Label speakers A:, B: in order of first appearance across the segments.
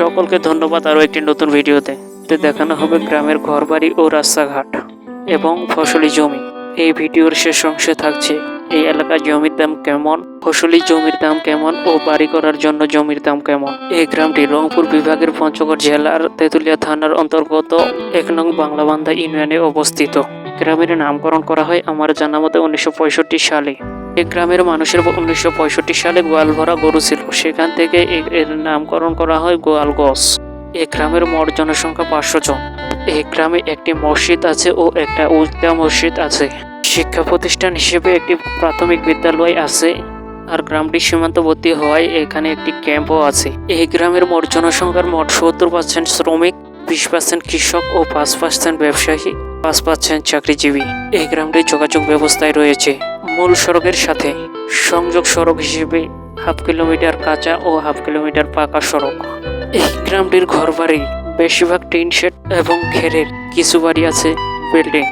A: সকলকে ধন্যবাদ আরও একটি নতুন ভিডিওতে। দেখানো হবে গ্রামের ঘরবাড়ি ও রাস্তাঘাট এবং ফসলি জমি। এই ভিডিওর শেষ অংশে থাকছে, এই এলাকার জমির দাম কেমন, ফসলি জমির দাম কেমন ও বাড়ি করার জন্য জমির দাম কেমন? এই গ্রামটি রংপুর বিভাগের পঞ্চগড় জেলার তেঁতুলিয়া থানার অন্তর্গত এক নং বাংলাবান্ধা ইউনিয়নে অবস্থিত। গ্রামের নামকরণ করা হয় আমার জানা মতে উনিশশো পঁয়ষট্টি সালে। এই গ্রামের মানুষের উনিশশো পঁয়ষট্টি সালে গোয়াল ভরা গরু ছিল। সেখান থেকে এর নামকরণ করা হয় গোয়ালগঞ্জ এই গ্রামের মোট জনসংখ্যা পাঁচশো জন। এই গ্রামে একটি মসজিদ আছে ও একটা উল্টা মসজিদ আছে। শিক্ষা প্রতিষ্ঠান হিসেবে একটি প্রাথমিক বিদ্যালয় আছে আর গ্রামটি সীমান্তবর্তী হওয়ায় এখানে একটি ক্যাম্পও আছে। এই গ্রামের মোট জনসংখ্যার মোট সত্তর পার্সেন্ট শ্রমিক, বিশ পার্সেন্ট কৃষক ও পাঁচ পার্সেন্ট ব্যবসায়ী। পাঁচ পাচ্ছেন চাকরিজীবী। এই গ্রামটি যোগাযোগ ব্যবস্থায় রয়েছে। মূল সড়কের সাথে সংযোগ সড়ক হিসেবে হাফ কিলোমিটার কাঁচা ও হাফ কিলোমিটার পাকা সড়ক। এই গ্রামটির ঘরবাড়ি, বেশিরভাগ টিন শেড এবং ঘেরের কিছু বাড়ি আছে বিল্ডিং।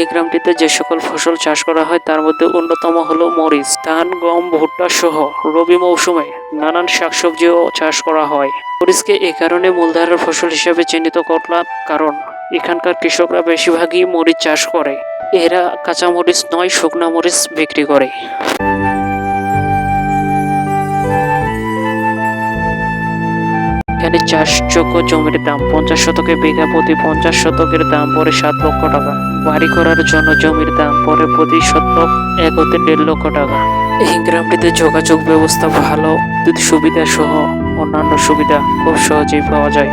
A: এই গ্রামটিতে যে সকল ফসল চাষ করা হয়, তার মধ্যে অন্যতম হলো মরিচ, ধান, গম, ভুট্টা সহ রবি মৌসুমে নানান শাকসবজিও চাষ করা হয়। মরিচকে এ কারণে মূলধারার ফসল হিসেবে চিহ্নিত করলাম, কারণ এখানকার কৃষকরা বেশিরভাগই মরিচ চাষ করে। এরা কাঁচা মরিচ নয়, শুকনা মরিচ বিক্রি করে। এখানে চাষযোগ্য জমির দাম পঞ্চাশ শতকে বিঘা প্রতি পঞ্চাশ শতকের দাম পরে সাত লক্ষ টাকা। বাড়ি করার জন্য জমির দাম পরে প্রতি শতক এক হতে দেড় লক্ষ টাকা। এই গ্রামটিতে যোগাযোগ ব্যবস্থা ভালো সুবিধা সহ অন্যান্য সুবিধা খুব সহজেই পাওয়া যায়।